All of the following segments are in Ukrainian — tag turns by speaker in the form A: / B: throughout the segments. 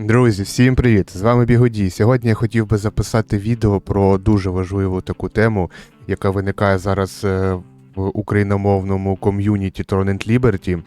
A: Друзі, всім привіт! З вами Бігодій. Сьогодні я хотів би записати відео про дуже важливу таку тему, яка виникає зараз е, в україномовному ком'юніті Torrent Liberty.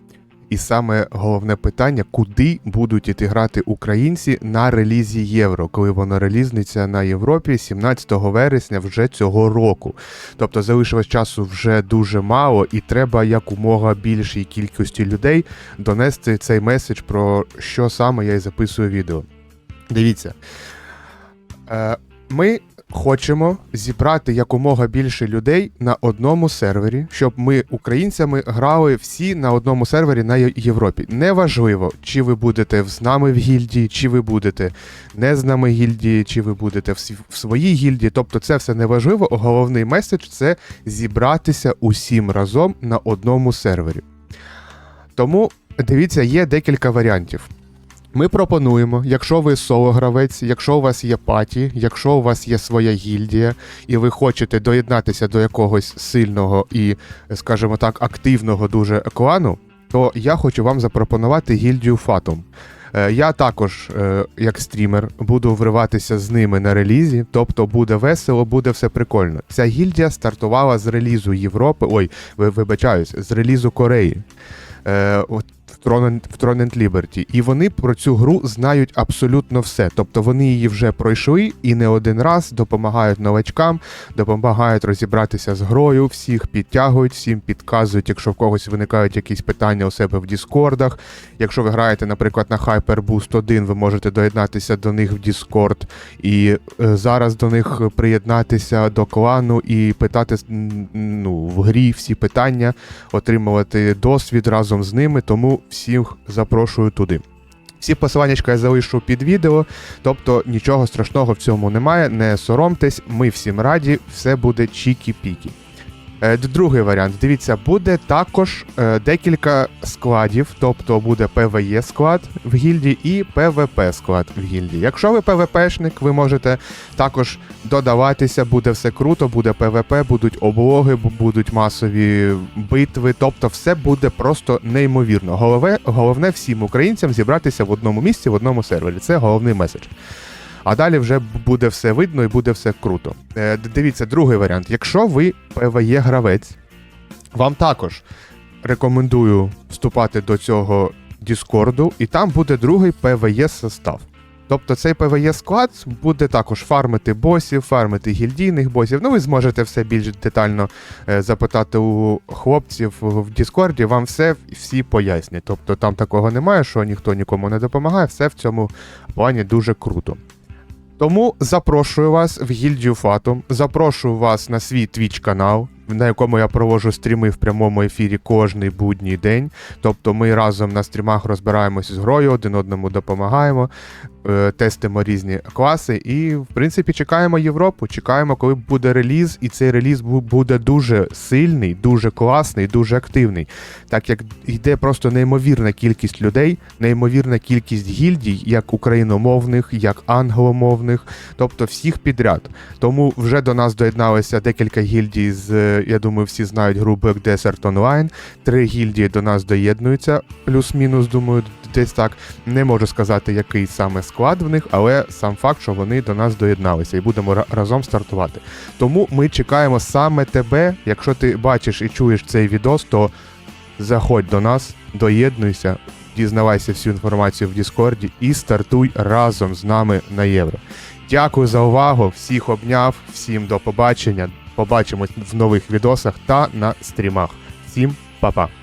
A: І саме головне питання, куди будуть іти грати українці на релізі Євро, коли воно релізниться на Європі 17 вересня вже цього року. Тобто залишилось часу вже дуже мало, і треба якомога більшій кількості людей донести цей меседж про що саме я і записую відео. Дивіться. Е, ми хочемо зібрати якомога більше людей на одному сервері, щоб ми українцями грали всі на одному сервері на Європі. Неважливо, чи ви будете з нами в гільдії, чи ви будете не з нами гільдії, чи ви будете в своїй гільдії. Тобто, це все неважливо. Головний меседж це зібратися усім разом на одному сервері. Тому дивіться, є декілька варіантів. Ми пропонуємо, якщо ви соло-гравець, якщо у вас є паті, якщо у вас є своя гільдія, і ви хочете доєднатися до якогось сильного і, скажімо так, активного дуже клану, то я хочу вам запропонувати гільдію Фатум. Е, Я також, е, як стрімер, буду вриватися з ними на релізі, тобто буде весело, буде все прикольно. Ця гільдія стартувала з релізу Європи. Ой, ви- вибачаюсь, з релізу Кореї. Е, от в Throne, в and Liberty. І вони про цю гру знають абсолютно все. Тобто вони її вже пройшли і не один раз допомагають новачкам, допомагають розібратися з грою, всіх підтягують, всім підказують, якщо в когось виникають якісь питання у себе в Діскордах. Якщо ви граєте, наприклад, на Hyperboost 1, ви можете доєднатися до них в Discord і е, зараз до них приєднатися до клану і питати ну, в грі всі питання, отримувати досвід разом з ними, тому всіх запрошую туди. Всі посилання я залишу під відео, тобто нічого страшного в цьому немає, не соромтесь, ми всім раді, все буде чікі-пікі. Е, Другий варіант. Дивіться, буде також е, декілька складів, тобто буде PvE склад в гільдії і PvP склад в гільдії. Якщо ви PvP-шник, ви можете також додаватися, буде все круто, буде PvP, будуть облоги, будуть масові битви, тобто все буде просто неймовірно. Головне, головне всім українцям зібратися в одному місці, в одному сервері. Це головний меседж. А далі вже буде все видно і буде все круто. Е, дивіться, другий варіант. Якщо ви PvE гравець, вам також рекомендую вступати до цього Діскорду, і там буде другий PvE состав. Тобто цей PvE склад буде також фармити босів, фармити гільдійних босів. Ну, ви зможете все більш детально е, запитати у хлопців в Діскорді, вам все всі пояснять. Тобто там такого немає, що ніхто нікому не допомагає, все в цьому плані дуже круто. Тому запрошую вас в гільдію Фатум, запрошую вас на свій твіч канал, на якому я проводжу стріми в прямому ефірі кожний будній день. Тобто ми разом на стрімах розбираємося з грою, один одному допомагаємо, тестимо різні класи і, в принципі, чекаємо Європу. Чекаємо, коли буде реліз, і цей реліз буде дуже сильний, дуже класний, дуже активний. Так як йде просто неймовірна кількість людей, неймовірна кількість гільдій, як україномовних, як англомовних, тобто всіх підряд. Тому вже до нас доєдналися декілька гільдій з, е, я думаю, всі знають гру Black Desert Online. Три гільдії до нас доєднуються, плюс-мінус, думаю, десь так. Не можу сказати, який саме склад в них, але сам факт, що вони до нас доєдналися і будемо разом стартувати. Тому ми чекаємо саме тебе. Якщо ти бачиш і чуєш цей відос, то заходь до нас, доєднуйся, дізнавайся всю інформацію в Діскорді і стартуй разом з нами на євро. Дякую за увагу, всіх обняв, всім до побачення. Побачимось в нових відосах та на стрімах. Всім па-па!